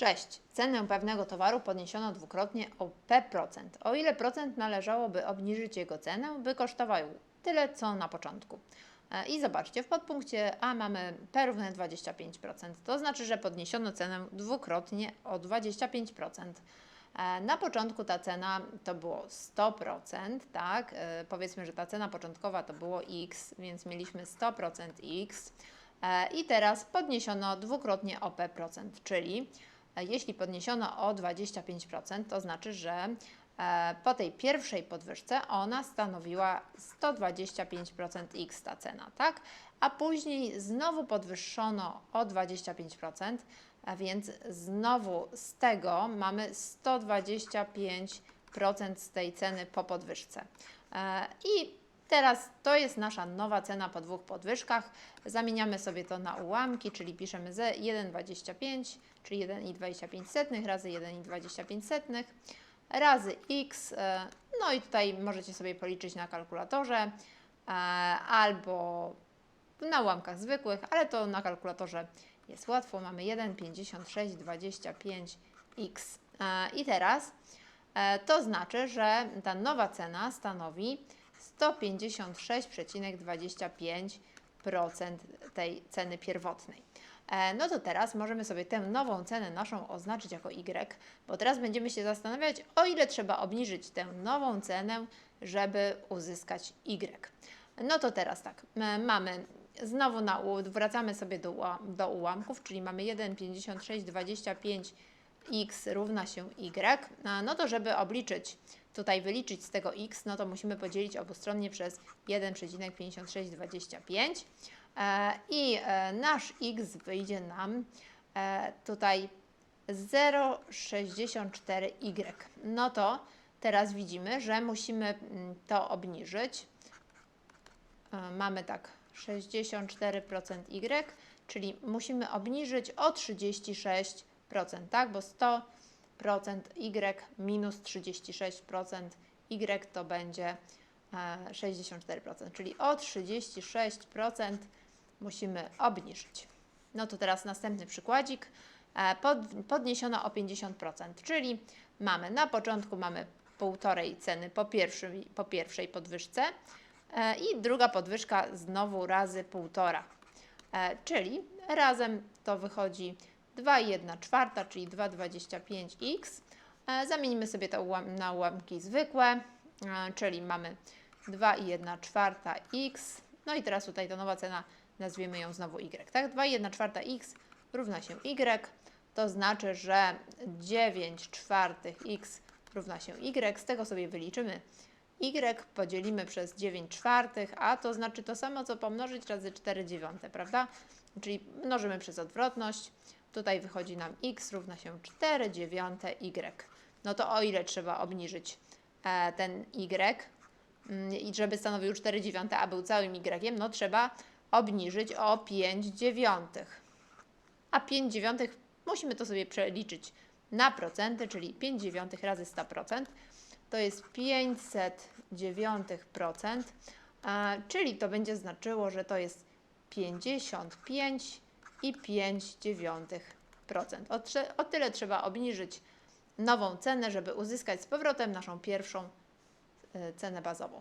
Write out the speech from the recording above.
Cześć. Cenę pewnego towaru podniesiono dwukrotnie o P%. O ile procent należałoby obniżyć jego cenę, by kosztował tyle, co na początku. E, I zobaczcie, w podpunkcie A mamy P równe 25%. To znaczy, że podniesiono cenę dwukrotnie o 25%. E, Na początku ta cena to było 100%, tak? E, Powiedzmy, że ta cena początkowa to było X, więc mieliśmy 100% X. I teraz podniesiono dwukrotnie o P%, czyli jeśli podniesiono o 25%, to znaczy, że e, po tej pierwszej podwyżce ona stanowiła 125% X ta cena, tak? A później znowu podwyższono o 25%, a więc znowu z tego mamy 125% z tej ceny po podwyżce. E, I teraz to jest nasza nowa cena po dwóch podwyżkach. Zamieniamy sobie to na ułamki, czyli piszemy z 1,25, czyli 1,25 razy 1,25 razy x. e, No i tutaj możecie sobie policzyć na kalkulatorze e, albo na ułamkach zwykłych, ale to na kalkulatorze jest łatwo. Mamy 1,5625x. E, I teraz to znaczy, że ta nowa cena stanowi 156,25% tej ceny pierwotnej. E, No to teraz możemy sobie tę nową cenę naszą oznaczyć jako y, bo teraz będziemy się zastanawiać, o ile trzeba obniżyć tę nową cenę, żeby uzyskać y. No to teraz tak, mamy znowu na, wracamy sobie do, do ułamków, czyli mamy 1,5625 x równa się y. A, No to żeby obliczyć, tutaj wyliczyć z tego x, no to musimy podzielić obustronnie przez 1,5625 e, i e, nasz x wyjdzie nam e, tutaj 0,64y. No to teraz widzimy, że musimy mm, to obniżyć. Mamy tak 64% y, czyli musimy obniżyć o 36%, tak? Bo 100% y minus 36% y to będzie e, 64%, czyli o 36% musimy obniżyć. No to teraz następny przykładzik. E, Pod, podniesiono o 50%, czyli mamy na początku mamy półtorej ceny po pierwszej, po pierwszej podwyżce e, i druga podwyżka znowu razy półtora, e, czyli razem to wychodzi 2,1 czwarta, czyli 2,25x. E, Zamienimy sobie to na ułamki zwykłe, e, czyli mamy 2,1 czwarta x. No i teraz tutaj ta nowa cena, nazwiemy ją znowu y, tak? 2,1 czwarta x równa się y, to znaczy, że 9 czwartych x równa się y. Z tego sobie wyliczymy y podzielimy przez 9 czwartych, a to znaczy to samo, co pomnożyć razy 4 dziewiąte, prawda? Czyli mnożymy przez odwrotność. Tutaj wychodzi nam x równa się 4 dziewiąte y. No to o ile trzeba obniżyć e, ten y, mm, i żeby stanowił 4 dziewiąte, a był całym y, no trzeba obniżyć o 5 dziewiątych. A 5 dziewiątych musimy to sobie przeliczyć na procenty, czyli 5 dziewiątych razy 100% to jest 500 dziewiątych procent, a, czyli to będzie znaczyło, że to jest 55 i 5 dziewiątych procent. O, trze- o tyle trzeba obniżyć nową cenę, żeby uzyskać z powrotem naszą pierwszą e, cenę bazową.